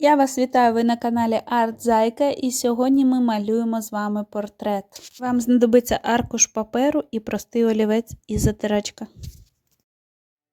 Я вас вітаю, ви на каналі Арт Зайка, і сьогодні ми малюємо з вами портрет. Вам знадобиться аркуш паперу і простий олівець і затирачка.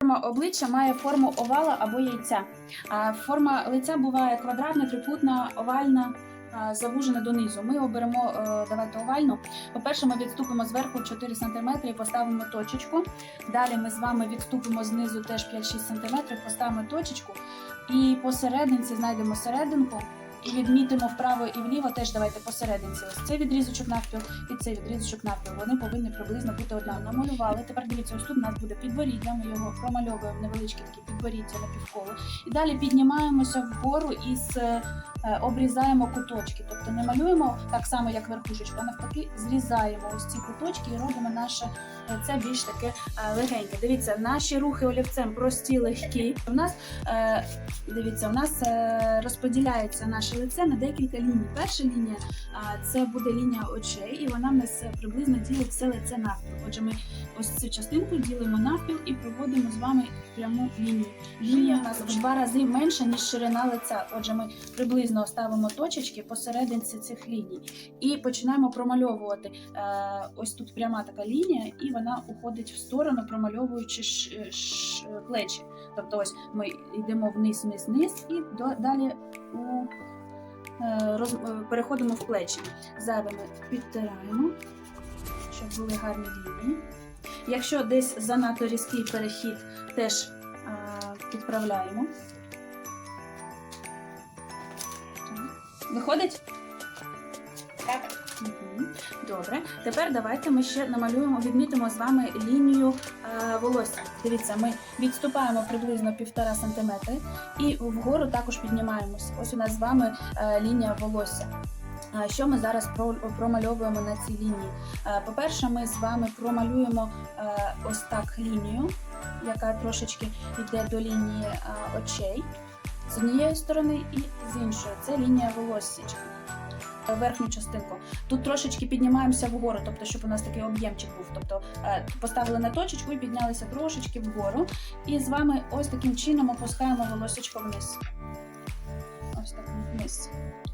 Форма обличчя має форму овала або яйця. Форма лиця буває квадратна, трикутна, овальна, завужена донизу. Ми оберемо е, давайте овальну. По-перше, ми відступимо зверху 4 см і поставимо точечку. Далі ми з вами відступимо знизу теж 5-6 см, поставимо точечку. І посерединці знайдемо серединку. І відмітимо вправо і вліво теж давайте посерединці. Ось цей відрізочок навпіл і цей відрізочок навпіл. Вони повинні приблизно бути одна. Намалювали. Тепер дивіться, ось тут у нас буде підборіддя. Ми його промальовуємо невеличкі такі підборіддя на півколо. І далі піднімаємося вгору і з, е, обрізаємо куточки. Тобто не малюємо так само, як верхушечку, а навпаки, зрізаємо ось ці куточки і робимо наше це більш таке е, легеньке. Дивіться, наші рухи олівцем прості, легкі. У нас е, дивіться, у нас е, розподіляється наше лице на декілька ліній. Перша лінія це буде лінія очей, і вона в нас е, приблизно ділить все лице навпіл. Отже, ми ось цю частинку ділимо навпіл і проводимо з вами пряму лінію. Лінія у нас в два рази менша, ніж ширина лиця. Отже, ми приблизно ставимо точечки посерединці цих ліній і починаємо промальовувати. Е, ось тут пряма така лінія, і вона уходить в сторону, промальовуючи ш, ш, плечі. Тобто, ось ми йдемо вниз, вниз, вниз, і далі у, е, роз, е, переходимо в плечі. Ми підтираємо, щоб були гарні лінії. Якщо десь занадто різкий перехід, теж підправляємо. Виходить? Так. Угу. Добре. Тепер давайте ми ще намалюємо, відмітимо з вами лінію е, волосся. Дивіться, ми відступаємо приблизно 1,5 см і вгору також піднімаємося. Ось у нас з вами е, лінія волосся. Що ми зараз промальовуємо на цій лінії? Е, По-перше, ми з вами промалюємо е, ось так лінію, яка трошечки йде до лінії е, очей з однієї сторони і з іншої. Це лінія волоссячка. Е, Верхню частинку. Тут трошечки піднімаємося вгору, тобто, щоб у нас такий об'ємчик був. Тобто е, поставили на точечку і піднялися трошечки вгору. І з вами ось таким чином опускаємо волосечко вниз. Ось так вниз.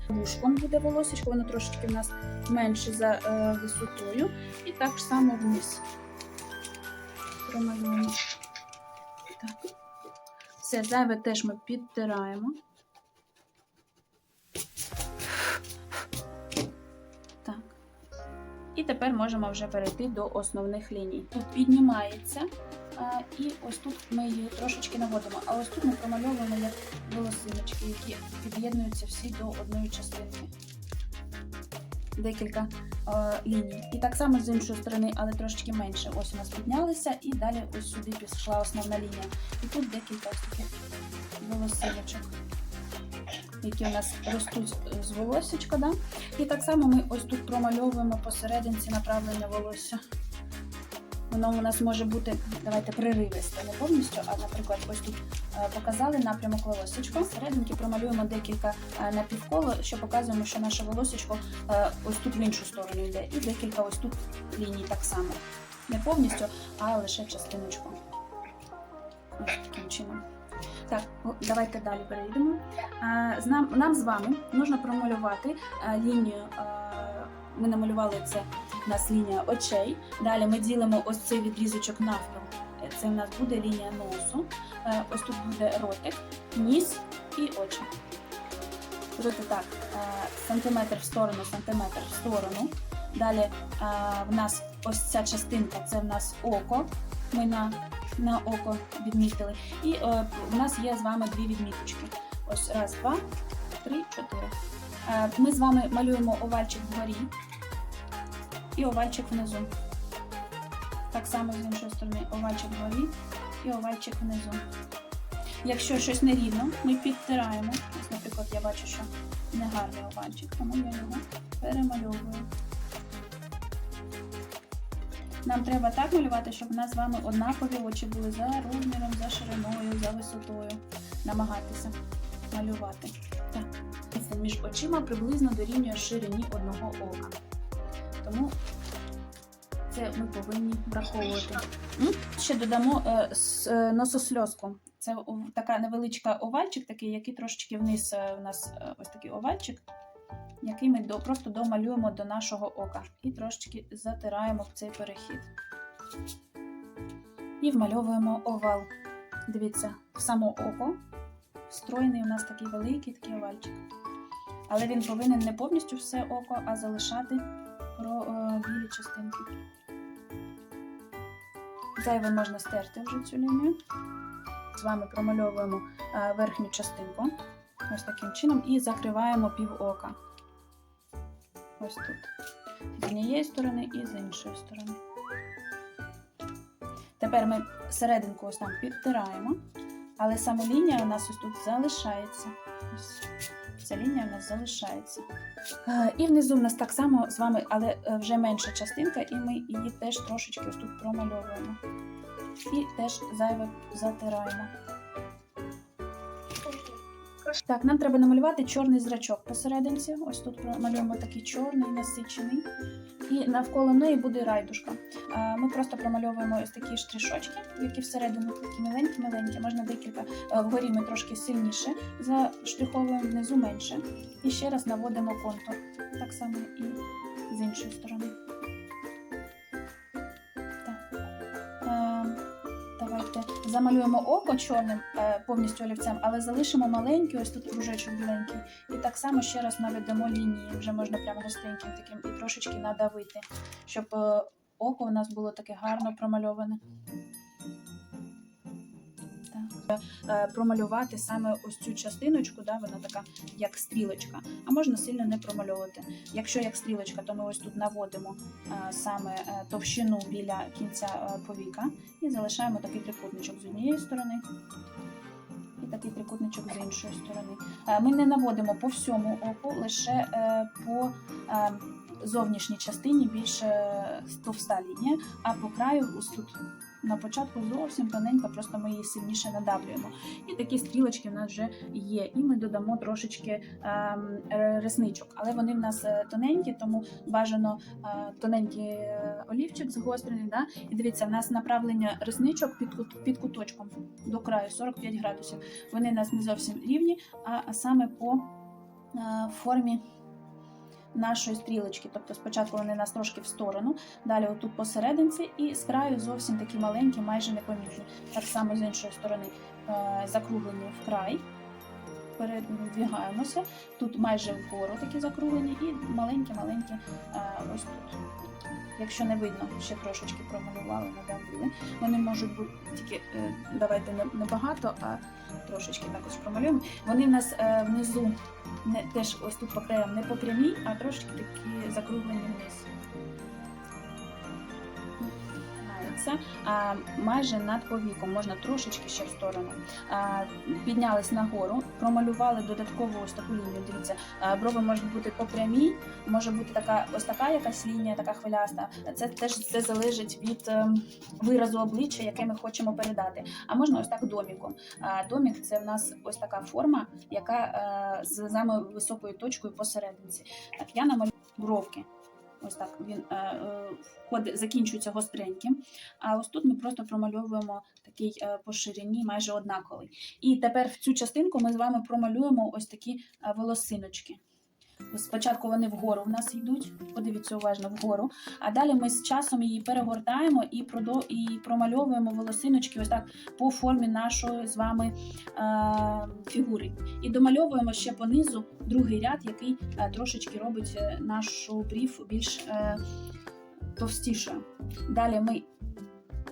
Вушком буде волосечко, воно трошечки в нас менше за е, висотою. І так само вниз. Промалюємо. Так. Все, зайве теж ми підтираємо. Так. І тепер можемо вже перейти до основних ліній. Тут піднімається, і ось тут ми її трошечки наводимо. А ось тут ми промальовуємо як волосиночки, які під'єднуються всі до одної частинки. Декілька е, ліній. І так само з іншої сторони, але трошечки менше. Ось у нас піднялися, і далі ось сюди пішла основна лінія. І тут декілька ось таких волосиночок, які у нас ростуть е, з волосечка. Да? І так само ми ось тут промальовуємо посерединці направлення волосся. Воно у нас може бути, давайте приривисте, не повністю, а, наприклад, ось тут е, показали напрямок волосечка. Серединки промалюємо декілька е, напівколо, що показуємо, що наше волосечко е, ось тут в іншу сторону йде. І декілька ось тут ліній так само. Не повністю, а лише частиночку. Таким чином. Так, давайте далі перейдемо. Нам, нам з вами потрібно промалювати лінію. Ми намалювали це у нас лінія очей. Далі ми ділимо ось цей відрізочок навпіл. Це в нас буде лінія носу. Е, Ось тут буде ротик, ніс і очі. Робити так, е, сантиметр в сторону, сантиметр в сторону. Далі е, в нас ось ця частинка це в нас око. Ми на, на око відмітили. І в нас є з вами дві відміточки. Ось раз, два, три, чотири. Ми з вами малюємо овальчик вгорі і овальчик внизу. Так само з іншої сторони овальчик вгорі і овальчик внизу. Якщо щось нерівно, ми підтираємо. Ось, наприклад, я бачу, що негарний овальчик, тому я його перемальовую. Нам треба так малювати, щоб у нас з вами однакові очі були за розміром, за шириною, за висотою. Намагатися малювати. Так. Між очима приблизно дорівнює ширині одного ока. Тому це ми повинні враховувати. Ще додамо е, е, нососльозку. Це така невеличка овальчик, такий, який трошечки вниз е, у нас ось такий овальчик, який ми до, просто домалюємо до нашого ока. І трошечки затираємо в цей перехід. І вмальовуємо овал. Дивіться, в само око встроєний у нас такий великий такий овальчик. Але він повинен не повністю все око, а залишати про е, білі частинки. Зайве можна стерти вже цю лінію. З вами промальовуємо е, верхню частинку ось таким чином і закриваємо пів ока. Ось тут. З однієї сторони і з іншої сторони. Тепер ми серединку ось там підтираємо, але саме лінія у нас ось тут залишається. Ось ця лінія у нас залишається. Е, І внизу в нас так само з вами, але е, вже менша частинка, і ми її теж трошечки ось тут промальовуємо. І теж зайве затираємо. Так, нам треба намалювати чорний зрачок посерединці. Ось тут промалюємо такий чорний, насичений. І навколо неї буде райдушка. Ми просто промальовуємо ось такі штришочки, які всередину такі миленькі-миленькі. Можна декілька. Е, Вгорі ми трошки сильніше заштриховуємо, внизу менше. І ще раз наводимо контур. Так само і з іншої сторони. Замалюємо око чорним е, повністю олівцем, але залишимо маленький, ось тут кружечок біленький. І так само ще раз наведемо лінії. Вже можна прямо густеньким таким і трошечки надавити, щоб е, око у нас було таке гарно промальоване. Е, Промалювати саме ось цю частиночку, да, вона така як стрілочка, а можна сильно не промальовувати. Якщо як стрілочка, то ми ось тут наводимо е, саме е, товщину біля кінця повіка і залишаємо такий трикутничок з однієї сторони і такий трикутничок з іншої сторони. Ми не наводимо по всьому оку, лише по зовнішній частині більш е, товста лінія, а по краю ось тут на початку зовсім тоненько, просто ми її сильніше надавлюємо. І такі стрілочки в нас вже є. І ми додамо трошечки ем, ресничок, але вони в нас е, тоненькі, тому бажано е, тоненький е, олівчик згострений. Да? І дивіться, в нас направлення ресничок під, під куточком до краю 45 градусів. Вони у нас не зовсім рівні, а, саме по формі. Нашої стрілочки, тобто спочатку вони нас трошки в сторону, далі отут посерединці, і з краю зовсім такі маленькі, майже непомітні. Так само з іншої сторони е, закруглені в передвігаємося. Тут майже вгору такі закруглені, і маленькі-маленькі е, ось тут. Якщо не видно, ще трошечки промалювали, надавили. Вони можуть бути тільки е, давайте не, багато, а трошечки також промалюємо. Вони в нас е, внизу не теж ось тут по краям не по прямій, а трошки такі закруглені вниз. А, майже над повіком, можна трошечки ще в сторону. Піднялись нагору, промалювали додаткову ось таку лінію. Дивіться, брови можуть бути по може бути така ось така якась лінія, така хвиляста. Це теж це залежить від ем, виразу обличчя, яке ми хочемо передати. А можна ось так доміком. А, домік це в нас ось така форма, яка е, з саме високою точкою посерединці. Так, я намалюю бровки. Ось так він е, е, закінчується гостреньким. А ось тут ми просто промальовуємо такий е, по ширині майже однаковий. І тепер в цю частинку ми з вами промалюємо ось такі е, волосиночки. Спочатку вони вгору в нас йдуть, подивіться уважно вгору. А далі ми з часом її перегортаємо і продо... і промальовуємо волосиночки ось так по формі нашої з вами е... фігури. І домальовуємо ще понизу другий ряд, який е, трошечки робить е, нашу брів більш е... товстішою. Далі ми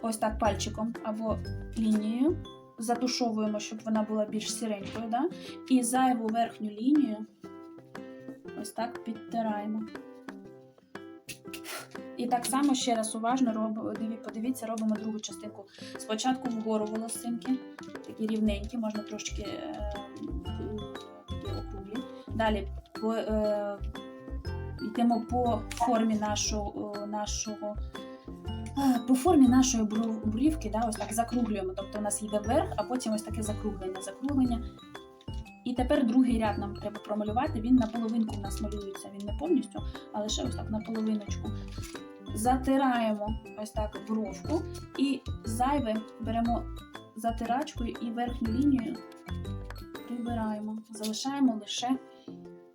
ось так пальчиком або лінією затушовуємо, щоб вона була більш сіренькою. Да? І зайву верхню лінію ось так підтираємо. І так само ще раз уважно подивіться, робимо другу частинку. Спочатку вгору волосинки, такі рівненькі, можна трошки е, округлі. Далі по, е, йдемо по формі нашого, нашого е, по формі нашої брівки, да, ось так закруглюємо. Тобто у нас йде вверх, а потім ось таке закруглення. закруглення. І тепер другий ряд нам треба промалювати. Він на половинку в нас малюється. Він не повністю, а лише ось так на половиночку. Затираємо ось так бровку і зайве беремо затирачкою і верхню лінію прибираємо. Залишаємо лише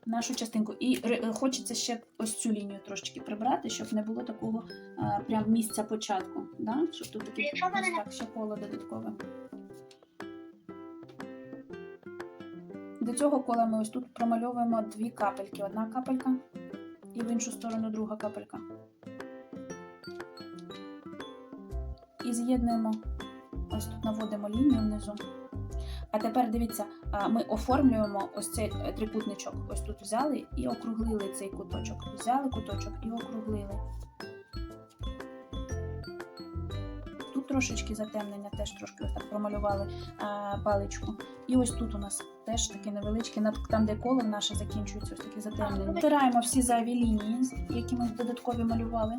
нашу частинку. І хочеться ще ось цю лінію трошечки прибрати, щоб не було такого а, прям місця початку. Да? Щоб тут мене ось так ще коло додаткове. До цього кола ми ось тут промальовуємо дві капельки. Одна капелька і в іншу сторону друга капелька. І з'єднуємо, ось тут наводимо лінію внизу. А тепер дивіться, ми оформлюємо ось цей е, трикутничок. Ось тут взяли і округлили цей куточок. Взяли куточок і округлили. Трошечки затемнення, теж трошки ось так промалювали паличку. І ось тут у нас теж таке невеличке, там, де коло наше закінчується, ось такі затемнення. Втираємо всі зайві лінії, які ми додаткові малювали.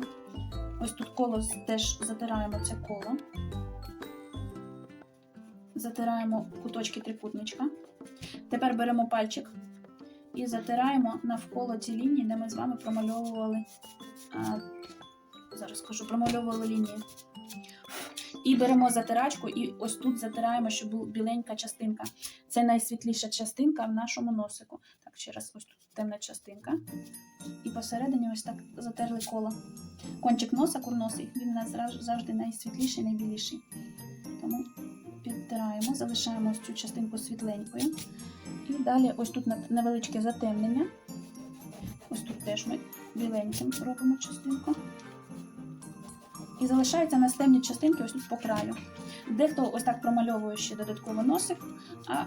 Ось тут коло теж затираємо це коло. Затираємо куточки трикутничка. Тепер беремо пальчик і затираємо навколо ці лінії, де ми з вами промальовували. А, зараз скажу, промальовували лінії. І беремо затирачку, і ось тут затираємо, щоб була біленька частинка. Це найсвітліша частинка в нашому носику. Так, ще раз, ось тут темна частинка. І посередині ось так затерли коло. Кончик носа, курносий, він у нас завжди найсвітліший, найбіліший. Тому підтираємо, залишаємо ось цю частинку світленькою. І далі ось тут невеличке затемнення. Ось тут теж ми біленьким робимо частинку. І залишаються на темні частинки ось тут по краю. Дехто ось так промальовує ще додатково носик, а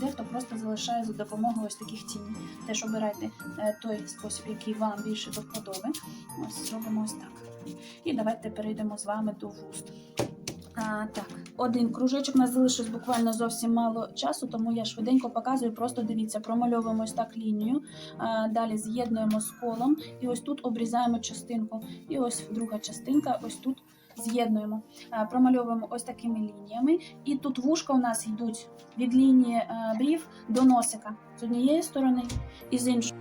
дехто просто залишає за допомогою ось таких тіней. Теж обирайте е, той спосіб, який вам більше до вподоби. Ось зробимо ось так. І давайте перейдемо з вами до вуст. А, так, один кружечок у нас залишилось буквально зовсім мало часу, тому я швиденько показую. Просто дивіться, промальовуємо ось так лінію. Далі з'єднуємо з колом, і ось тут обрізаємо частинку. І ось друга частинка, ось тут з'єднуємо. Промальовуємо ось такими лініями. І тут вушка у нас йдуть від лінії брів до носика з однієї сторони і з іншої.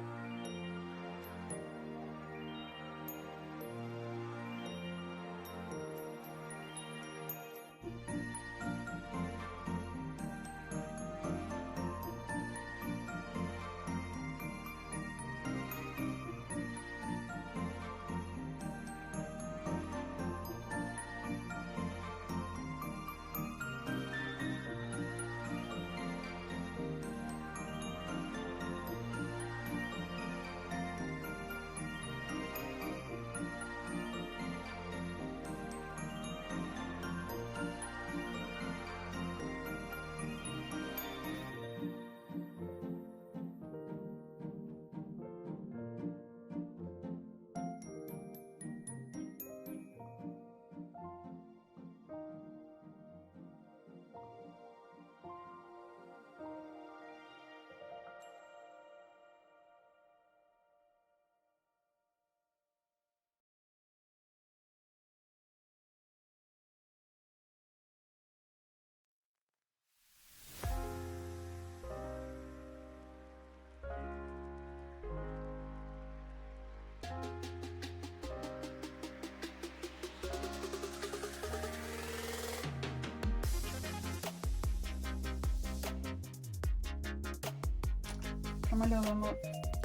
Промальовуємо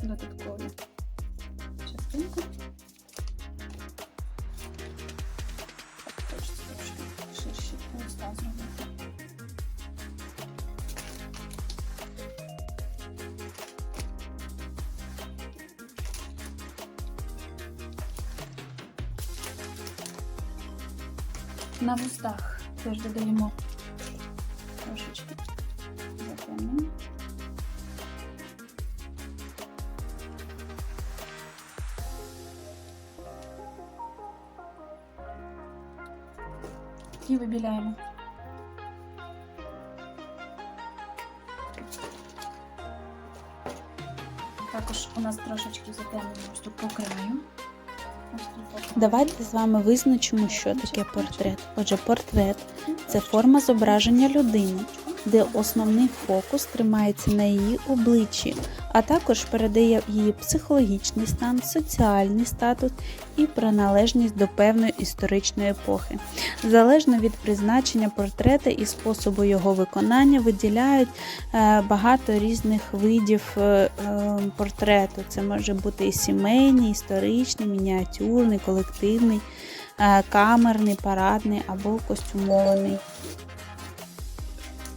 додаткові частинку. Так, хочеться трошки ширші листа. На вустах теж додаємо і вибіляємо. Також у нас трошечки затемнено. Ось тут по краю. Давайте з вами визначимо, що таке портрет. Отже, портрет це форма зображення людини, де основний фокус тримається на її обличчі, а також передає її психологічний стан, соціальний статус і приналежність до певної історичної епохи. Залежно від призначення портрета і способу його виконання виділяють е, багато різних видів е, е, портрету. Це може бути і сімейний, історичний, мініатюрний, колективний, камерний, парадний або костюмований.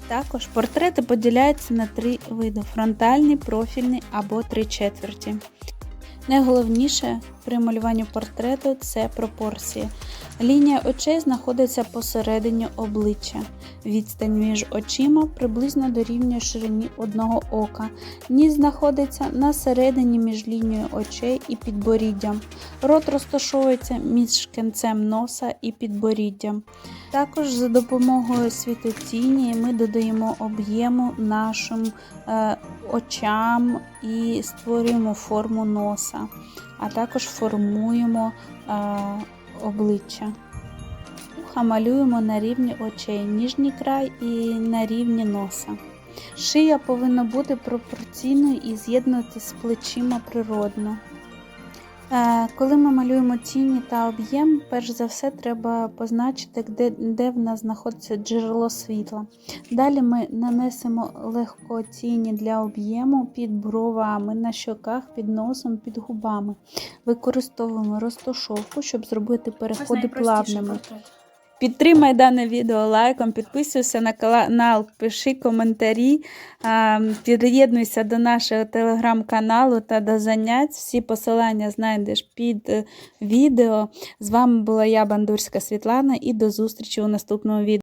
Також портрети поділяються на три види: фронтальний, профільний або три четверті. Найголовніше при малюванні портрету це пропорції. Лінія очей знаходиться посередині обличчя. Відстань між очима приблизно дорівнює ширині одного ока. Ніс знаходиться на середині між лінією очей і підборіддям. Рот розташовується між кінцем носа і підборіддям. Також за допомогою світотіні ми додаємо об'єму нашим е, очам і створюємо форму носа, а також формуємо е, обличчя. Вуха малюємо на рівні очей, ніжній край і на рівні носа. Шия повинна бути пропорційною і з'єднувати з плечима природно. Е, Коли ми малюємо тіні та об'єм, перш за все треба позначити, де, де в нас знаходиться джерело світла. Далі ми нанесемо легко тіні для об'єму під бровами, на щоках, під носом, під губами. Використовуємо розташовку, щоб зробити переходи плавними. портрет. Підтримай дане відео лайком, підписуйся на канал, пиши коментарі, під'єднуйся до нашого телеграм-каналу та до занять. Всі посилання знайдеш під е, відео. З вами була я, Бандурська Світлана, і до зустрічі у наступному відео.